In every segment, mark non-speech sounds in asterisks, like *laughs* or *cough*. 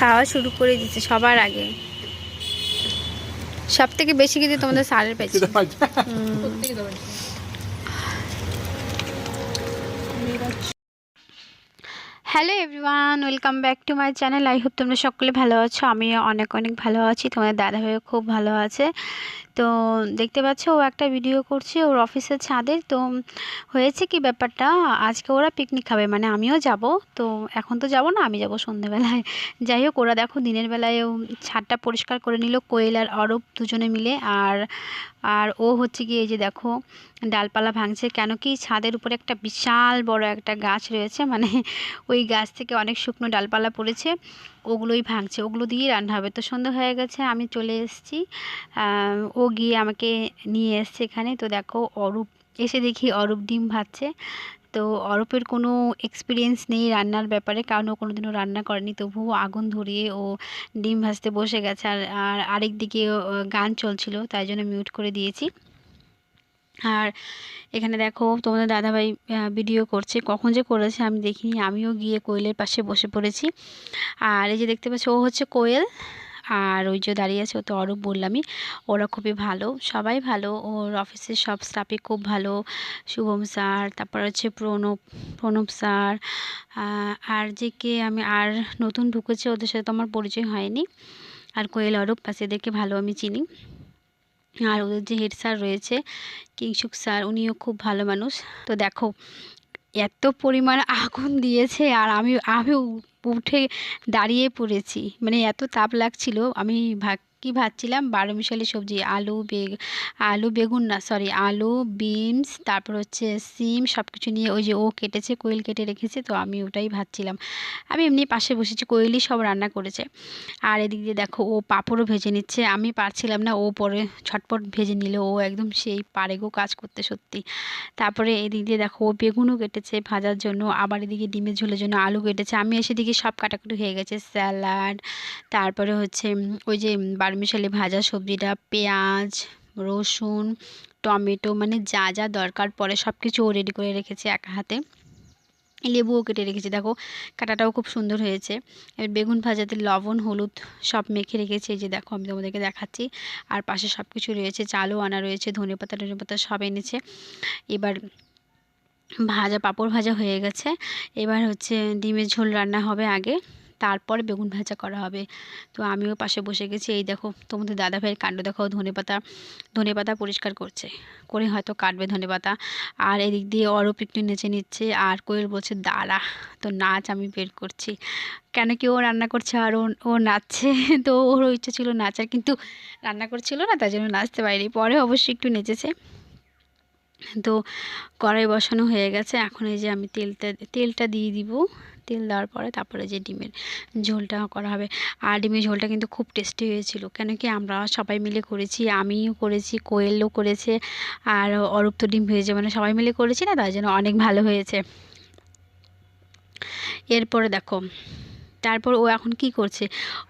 খাওয়া শুরু করে দিচ্ছে সবার আগে। সব থেকে বেশি কিন্তু তোমাদের সারের পেয়েছে। Hello everyone welcome back to my channel. I hope তোমরা সকলে ভালো আছো আমি অনেক অনেক ভালো আছি। তোমাদের দাদা ভাইও খুব ভালো আছে। তো দেখতে পাচ্ছ ও একটা ভিডিও করছে, ওর অফিসের ছাদের তো হয়েছে কি ব্যাপারটা? আজকে ওরা পিকনিক খাবে মানে আমিও যাব। তো এখন তো যাব না, আমি যাব সন্ধেবেলায়। *laughs* যাই হোক, ওরা দেখো দিনের বেলায় ছাদটা পরিষ্কার করে নিল, কোয়েল আর অরূপ দুজনে মিলে। আর আর ও হচ্ছে গিয়ে এই যে দেখো, ডালপালা ভাঙছে। কেন কি ছাদের উপরে একটা বিশাল বড় একটা গাছ রয়েছে মানে *laughs* ওই গাছ থেকে অনেক শুকনো ডালপালা পড়েছে, ওগুলোই ভাঙছে। ওগুলো দিয়েই রান্না হবে। তো সন্ধ্যা হয়ে গেছে, আমি চলে এসেছি। ও গিয়ে আমাকে নিয়ে এসছে এখানে। তো দেখো অরূপ, এসে দেখি অরূপ ডিম ভাজছে। তো অরূপের কোনো এক্সপিরিয়েন্স নেই রান্নার ব্যাপারে, কারণ ও কোনো দিনও রান্না করেনি। তবুও আগুন ধরিয়ে ও ডিম ভাজতে বসে গেছে। আর আর আরেক দিকে গান চলছিল, তাই জন্য মিউট করে দিয়েছি। আর এখানে দেখো তোমাদের দাদাভাই ভিডিও করছে। কখন যে করেছে আমি দেখিনি। আমিও গিয়ে কোয়েলের পাশে বসে পড়েছি। আর এই যে দেখতে পাচ্ছ, ও হচ্ছে কোয়েল। আর ওই যে দাঁড়িয়ে আছে, ও তো অরূপ বললামই, ওরা খুবই ভালো, সবাই ভালো, ওর অফিসের সব স্টাফই খুব ভালো, শুভম স্যার, তারপর হচ্ছে প্রণব প্রণব স্যার আর যে কে আমি, আর নতুন ঢুকেছে ওদের সাথে তো আমার পরিচয় হয়নি, আর কোয়েল অরূপ পাশে এদেরকে ভালো আমি চিনি। আর ওদের যে হেড স্যার রয়েছে, কিংসুক স্যার, উনিও খুব ভালো মানুষ। তো দেখো এত পরিমাণ আগুন দিয়েছে আর আমি আমি উঠে দাঁড়িয়ে পড়েছি। মানে এত তাপ লাগছিল, আমি ভাগ কি ভাবছিলাম বারো মিশালি সবজি, আলু, বেগ, আলু, বেগুন না সরি আলু, বিনস, তারপর হচ্ছে সিম সব কিছু নিয়ে ওই যে ও কেটেছে, কোয়েল কেটে রেখেছে, তো আমি ওটাই ভাবছিলাম আমি এমনি পাশে বসেছি, কোয়েলই সব রান্না করেছে। আর এদিক দিয়ে দেখো, ও পাঁপড়ও ভেজে নিচ্ছে। আমি পারছিলাম না, ও পরে ছটপট ভেজে নিল। ও একদম সেই পারে গো কাজ করতে, সত্যি। তারপরে এদিক দিয়ে দেখো, ও বেগুনও কেটেছে ভাজার জন্য। আবার এদিকে ডিমের ঝোলের জন্য আলু কেটেছে। আমি এসে দিকে সব কাটাকুটি হয়ে গেছে। স্যালাড, তারপরে হচ্ছে ওই যে বারমিশালি ভাজা সবজিটা, পেঁয়াজ, রসুন, টমেটো মানে যা যা দরকার পড়ে সব কিছু ও রেডি করে রেখেছে এক হাতে। লেবুও কেটে রেখেছি, দেখো কাটাটাও খুব সুন্দর হয়েছে। এবার বেগুন ভাজাতে লবণ, হলুদ সব মেখে রেখেছি, এই যে দেখো আমি তোমাদেরকে দেখাচ্ছি। আর পাশে সব কিছু রয়েছে, চালও আনা রয়েছে, ধনে পাতা ধনে পাতা সব এনেছে। এবার ভাজা, পাঁপড় ভাজা হয়ে গেছে। এবার হচ্ছে ডিমের ঝোল রান্না হবে আগে। তারপরে বেগুন ভাজা করা হবে। তো আমিও পাশে বসে গেছি। এই দেখো, তোমাদের দাদা ভাইয়ের কাণ্ড দেখো ধনে পাতা। ধনে পাতা পরিষ্কার করছে। করে হয়তো কাটবে ধনে পাতা। আর এদিক দিয়ে অরূপ একটু নেচে নিচ্ছে আর কোয়েল বলছে, দাঁড়া, তো নাচ আমি বের করছি। কেন কি ও রান্না করছে আর ও নাচছে? *laughs* তো ওর ইচ্ছা ছিল নাচার, কিন্তু রান্না করছিল না, তাই জন্য নাচতে পারিনি। পরে অবশ্যই একটু নেচেছে। তো কড়াই বসানো হয়ে গেছে। এখন এই যে আমি তেলটা তেলটা দিয়ে দিব। তেল দেওয়ার পরে তারপরে যে ডিমের ঝোলটা করা হবে। আর ডিমের ঝোলটা কিন্তু খুব টেস্টি হয়েছিল। কেন কি আমরা সবাই মিলে করেছি, আমিও করেছি, কোয়েলও করেছে, আর অরূপ তো ডিম ভেজে মানে সবাই মিলে করেছি না? তাই জন্য অনেক ভালো হয়েছে। এরপরে দেখো, তারপর ও এখন কি করছে?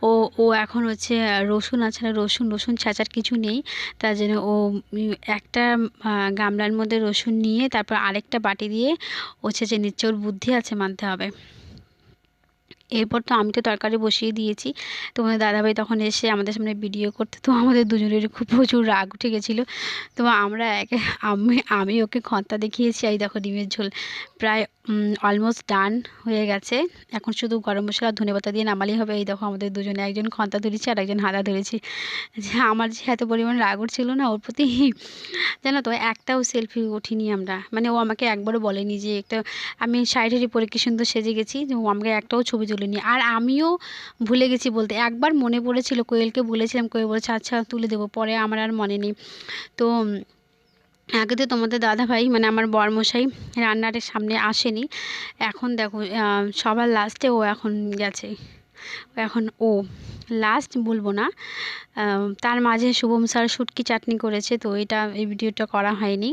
ও ও এখন হচ্ছে রসুন আছে না? রসুন রসুন ছাঁচার কিছু নেই। তার জন্য ও একটা গামলার মধ্যে রসুন নিয়ে তারপর আরেকটা বাটি দিয়ে ও ছেঁচে নিচ্ছে। ওর বুদ্ধি আছে মানতে হবে। এরপর তো আমি তো তরকারি বসিয়ে দিয়েছি। তোমাদের দাদাভাই তখন এসে আমাদের সামনে ভিডিও করতে, তো আমাদের দুজনের খুব প্রচুর রাগ উঠে গেছিল। তো আমরা একে, আমি আমি ওকে খন্তা দেখিয়েছি, এই দেখো ডিমের ঝোল। প্রায় অলমোস্ট ডান হয়ে গেছে। এখন শুধু গরম মশলা ধনে পাতা দিয়ে নামালেই হবে। এই দেখো আমাদের দুজনে, একজন খন্তা ধরেছি আর একজন হাতা ধরেছি। যে আমার যে এত পরিমাণ রাগ উঠছিল না, ওর প্রতি জানো তো, একটাও সেলফি উঠিনি আমরা। মানে ও আমাকে একবারও বলেনি যে একটা, আমি শাড়ি পরে কি সুন্দর সেজে গেছি, যে ও আমাকে একটাও ছবি তুলিনি। আর আমিও ভুলে গেছি বলতে, একবার মনে পড়েছিল কোয়েলকে বলেছিলাম, কোয়েল বলেছে আচ্ছা তুলে দেবো। পরে আমার আর মনে নেই। তো, আগে তো তোমাদের দাদাভাই মানে আমার বরমশাই রান্নাটার সামনে আসেনি। এখন দেখো সবার লাস্টে ও এখন গেছে। এখন ও লাস্ট বলব না তার মাঝে শুভম স্যার শুটকি চাটনি করেছে, তো এটা এই ভিডিওটা করা হয়নি।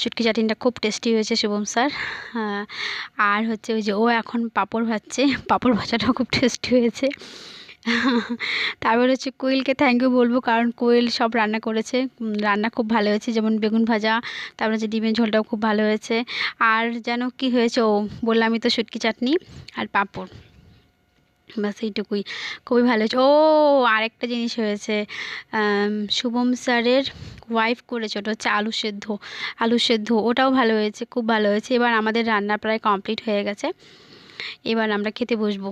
শুটকি চাটনিটা খুব টেস্টি হয়েছে শুভম স্যার। আর হচ্ছে ওই যে ও এখন পাঁপড় ভাজছে, পাঁপড় ভাজাটাও খুব টেস্টি হয়েছে। তারপর হচ্ছে কোয়েলকে থ্যাংক ইউ বলব, কারণ কোয়েল সব রান্না করেছে রান্না খুব ভালো হয়েছে, যেমন বেগুন ভাজা, তারপর হচ্ছে ডিমের ঝোলটাও খুব ভালো হয়েছে। আর যেন কি হয়েছে, ও, বললামই তো শুটকি চাটনি আর পাঁপড়। বাস এইটুকুই। খুবই ভালো হয়েছে। ও আরেকটা জিনিস হয়েছে শুভম স্যারের ওয়াইফ করেছে ওটা হচ্ছে আলু সেদ্ধ আলু সেদ্ধ ওটাও ভালো হয়েছে খুব ভালো হয়েছে। এবার আমাদের রান্না প্রায় কমপ্লিট হয়ে গেছে। এবার আমরা খেতে বসবো।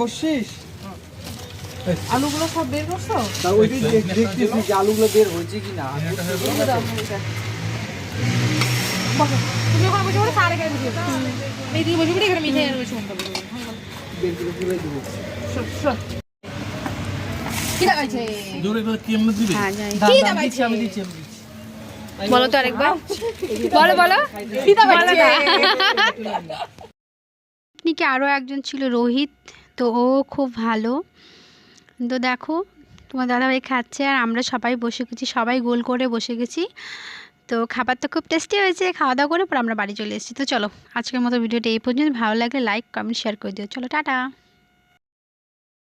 বসছিস? আলুগুলো সব বের করছ? তা দেখ- দেখতেছি যে আলুগুলো বের হয়েছে হ্যাঁ, তুমি ওখানে বসে বসে বসে। বসে বসে এখানে মিঠাই আর বসে। কি দিবে? হ্যাঁ দিচ্ছি বলো তো আরেকবার। *laughs* বলো বলো? পিকনিকে *laughs* আরও একজন ছিল রোহিত তো ও খুব ভালো। তো দেখো, তোমার দাদাভাই খাচ্ছে আর আমরা সবাই বসে গেছি, সবাই গোল করে বসে গেছি। তো খাবার তো খুব টেস্টি হয়েছে, খাওয়া দাওয়া করে পর আমরা বাড়ি চলে এসেছি। তো চলো, আজকের মতো ভিডিওটা এই পর্যন্ত। ভালো লাগলে লাইক কমেন্ট শেয়ার করে দিও। চলো, টাটা।